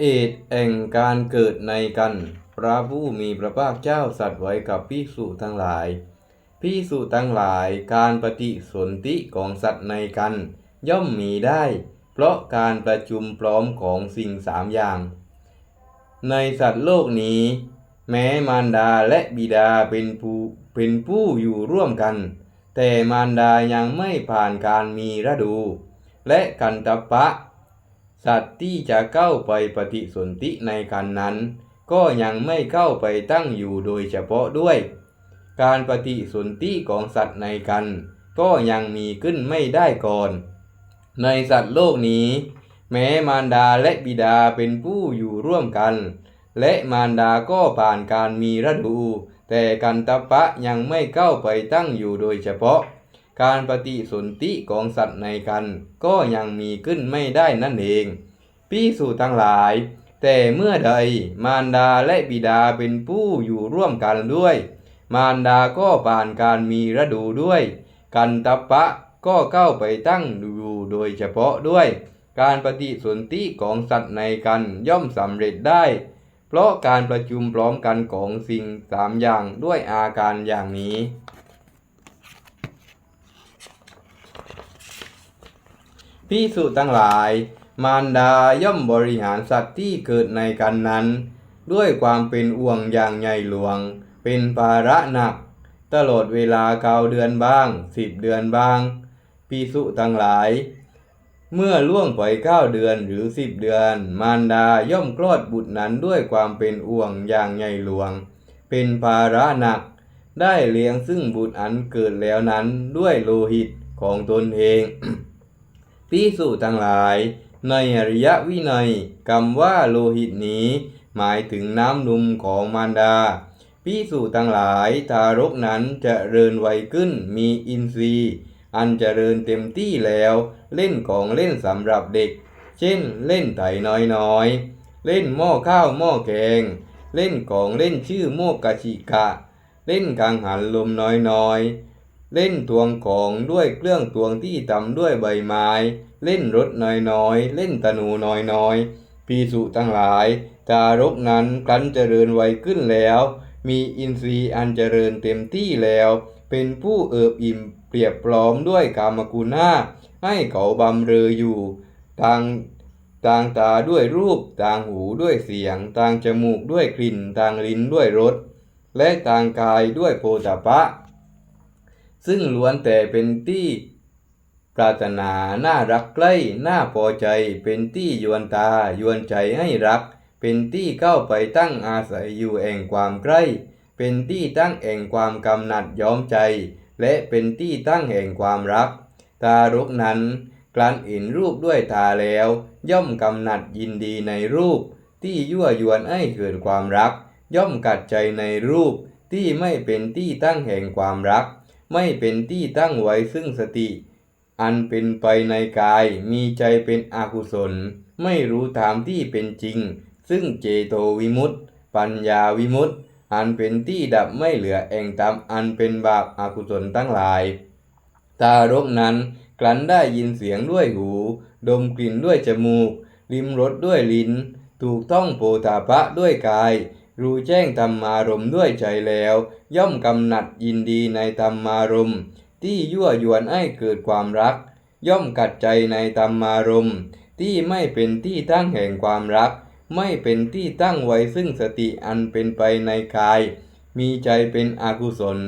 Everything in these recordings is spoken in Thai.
เอตแห่งการเกิดในกัน พระผู้มีพระภาคเจ้าสัตว์ไว้กับพิสุทั้งหลายพิสุทั้งหลายการปฏิสนธิของสัตว์ในกัน ย่อมมีได้ เพราะการประชุมพร้อมของสิ่งสามอย่าง ในสัตว์โลกนี้ แม้มารดาและบิดาเป็นผู้เป็นผู้อยู่ร่วมกัน แต่มารดายังไม่ผ่านการมีฤดู และกันตปะ สัตว์ที่จะเข้าไปปฏิสนธิในกันนั้น ก็ยังไม่เข้าไปตั้งอยู่โดยเฉพาะด้วย การปฏิสนธิของสัตว์ในกันก็ยังมีขึ้นไม่ได้ก่อน ในสัตว์โลกนี้ แม้มารดาและบิดาเป็นผู้อยู่ร่วมกัน และมารดาก็ผ่านการมีฤดู แต่กันตะปะยังไม่เข้าไปตั้งอยู่โดยเฉพาะ การปฏิสนธิของสัตว์ในกันก็ยังมีขึ้นไม่ได้นั่นเองพิสูจทั้งหลาย แต่เมื่อใดมารดาและบิดาเป็นผู้อยู่ร่วมกันด้วย มารดาก็ผ่านการมีฤดูด้วย กันตปะก็เข้าไปตั้งอยู่โดยเฉพาะด้วย การปฏิสนธิของสัตว์ในกันย่อมสำเร็จได้ เพราะการประชุมพร้อมกันของสิ่งสามอย่างด้วยอาการอย่างนี้ พิสุทั้งหลาย มารดาย่อมบริหารสัตว์ที่เกิดในกันนั้น ด้วยความเป็นอ่วงอย่างใหญ่หลวง เป็นภาระหนัก ตลอดเวลาเกาเดือนบ้างสิบเดือนบ้างพิสุทั้งหลาย เมื่อล่วงไปเก้าเดือนหรือสิบเดือน มารดาย่อมคลอดบุตรนั้นด้วยความเป็นอ่วงอย่างใหญ่หลวง เป็นภาระหนักได้เลี้ยงซึ่งบุตรอันเกิดแล้วนั้นด้วยโลหิตของตนเอง พิสูจทั้งหลาย ในอริยวินัยคำว่าโลหิตนี้ หมายถึงน้ำนมของมารดาพิสูจทั้งหลายทารกนั้นจะเริญวัยขึ้นมีอินทรีย์ อันจเจริญเต็มที่แล้ว เล่นของเล่นสำหรับเด็ก เช่นเล่นไถน้อยๆ เล่นหม้อข้าวหม้อแกง เล่นของเล่นชื่อโมกกะชิกะ เล่นกังหันลมน้อยๆ เล่นตวงของด้วยเครื่องตวงที่ทำด้วยใบไม้ เล่นรถน้อยๆ เล่นตะนูน้อยๆปีสุทั้งหลาย ทารกนั้นครั้นเจริญไวขึ้นแล้ว มีอินทรีย์อันเจริญเต็มที่แล้ว เป็นผู้เอิบอิ่มเปรียบพร้อมด้วยกามกุณาให้เขาบำเรออยู่ ทางทางตาด้วยรูป ทางหูด้วยเสียง ทางจมูกด้วยกลิ่น ทางลิ้นด้วยรส และทางกายด้วยโพธาภะ ซึ่งล้วนแต่เป็นที่ปรารถนาน่ารักใกล้น่าพอใจ เป็นที่ยวนตายวนใจให้รัก เป็นที่เข้าไปตั้งอาศัยอยู่แห่งความใกล้ เป็นที่ตั้งแห่งความกำหนัดย้อมใจ และเป็นที่ตั้งแห่งความรักทารุกนั้นกลั้นเห็นรูปด้วยตาแล้ว ย่อมกำหนัดยินดีในรูป ที่ยั่วยวนให้เกิดความรัก ย่อมกัดใจในรูปที่ไม่เป็นที่ตั้งแห่งความรัก ไม่เป็นที่ตั้งไว้ซึ่งสติ อันเป็นไปในกายมีใจเป็นอกุศล ไม่รู้ตามที่เป็นจริง ซึ่งเจโตวิมุตติปัญญาวิมุตติอันเป็นที่ดับไม่เหลือแองตามอันเป็นบาปอากุศลทั้งหลาย ตารกนั้นกลั้นได้ยินเสียงด้วยหู ดมกลิ่นด้วยจมูกลิ้มรสด้วยลิ้น ถูกต้องโปตาปะด้วยกาย รู้แจ้งธรรมารมณ์ด้วยใจแล้ว ย่อมกำหนัดยินดีในธรรมารมณ์ที่ยั่วยวนให้เกิดความรัก ย่อมกัดใจในธรรมารมณ์ที่ไม่เป็นที่ตั้งแห่งความรัก ไม่เป็นที่ตั้งไว้ซึ่งสติอันเป็นไปในกาย มีใจเป็นอกุศล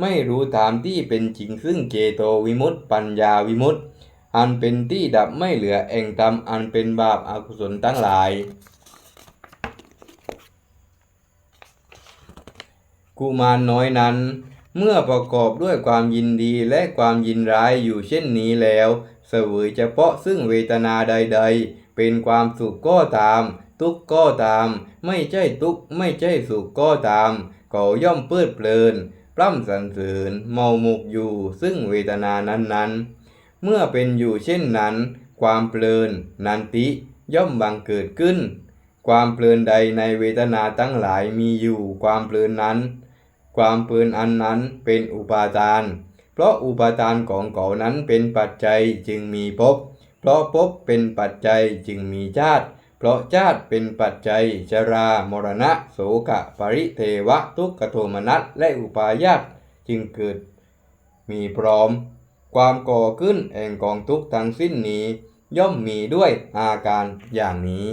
ไม่รู้ตามที่เป็นจริงซึ่งเจโตวิมุตติปัญญาวิมุตติอันเป็นที่ดับไม่เหลือแห่งธรรมอันเป็นบาปอากุศลทั้งหลาย กุมารน้อยนั้น เมื่อประกอบด้วยความยินดีและความยินร้ายอยู่เช่นนี้แล้ว เสวยเฉพาะซึ่งเวทนาใด ๆ เป็นความสุขก็ตาม ทุกข์ก็ตาม ไม่ใช่ทุกข์ไม่ใช่สุขก็ตามก็ย่อมเพลิดเพลินปล้ำสรรเสริญเมาหมกอยู่ซึ่งเวทนานั้นๆ เมื่อเป็นอยู่เช่นนั้น ความเพลินนันติย่อมบังเกิดขึ้น ความเพลินใดในเวทนาทั้งหลายมีอยู่ความเพลินนั้น ความเพลินอันนั้นเป็นอุปาทาน เพราะอุปาทานของเขานั้นเป็นปัจจัยจึงมีภพ เพราะภพเป็นปัจจัยจึงมีชาติ เพราะชาติเป็นปัจจัยชรามรณะโสกะปริเทวะทุกขโทมนัสและอุปาญาตจึงเกิดมีพร้อม ความก่อขึ้นแห่งกองทุกทั้งสิ้นนี้ ย่อมมีด้วยอาการอย่างนี้